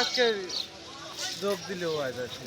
আজকে যোগ দিলেও হয় যাচ্ছিল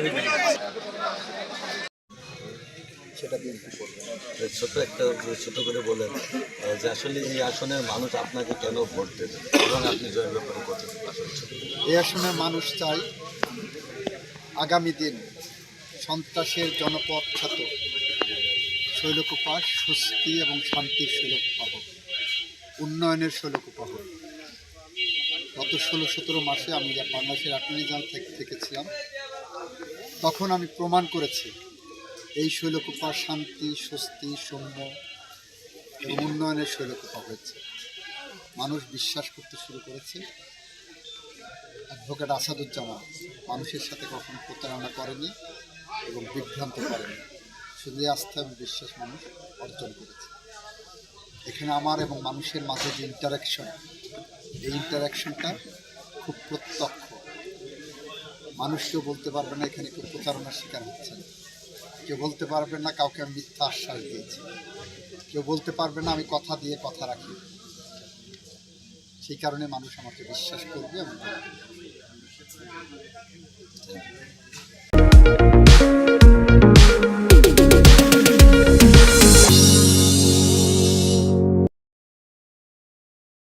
রাখবেন ছোট একটা ছোট করে বলেন যে আসলে এই আসনের মানুষ আপনাকে কেন ভোট দেবে এবং আপনি জয়ের ব্যাপারে কত। এই আসনে মানুষ চাই আগামী দিন সন্ত্রাসের জনপদ খ্যাত শৈলকুপা সুস্থি এবং শান্তির শৈলকুপা হোক উন্নয়নের শৈলকুপা গত ষোলো সতেরো মাসে আমি যা বাংলাদেশের অ্যাটর্নি থেকে থেকেছিলাম তখন আমি প্রমাণ করেছি, এই শৈলকুপা শান্তি, স্বস্তি, সৌম্য এবং উন্নয়নের শৈলকুপা হয়েছে। মানুষ বিশ্বাস করতে শুরু করেছে। অ্যাডভোকেট আসাদুজ্জামান মানুষের সাথে কখনো প্রতারণা করেনি এবং বিভ্রান্ত করেনি। শুধু আস্থা এবং বিশ্বাস মানুষ অর্জন করেছে। এখানে আমার এবং মানুষের মাঝে যে ইন্টারাকশন এই ইন্টারাকশনটা খুব প্রত্যক্ষ মানুষ কেউ বলতে পারবে না এখানে কেউ প্রতারণার শিকার হচ্ছে কেউ বলতে পারবে না কাউকে আমি মিথ্যা আশ্বাস দিয়েছি কেউ বলতে পারবে না আমি কথা দিয়ে কথা রাখি সেই কারণে মানুষ আমাকে বিশ্বাস করবে দেবে।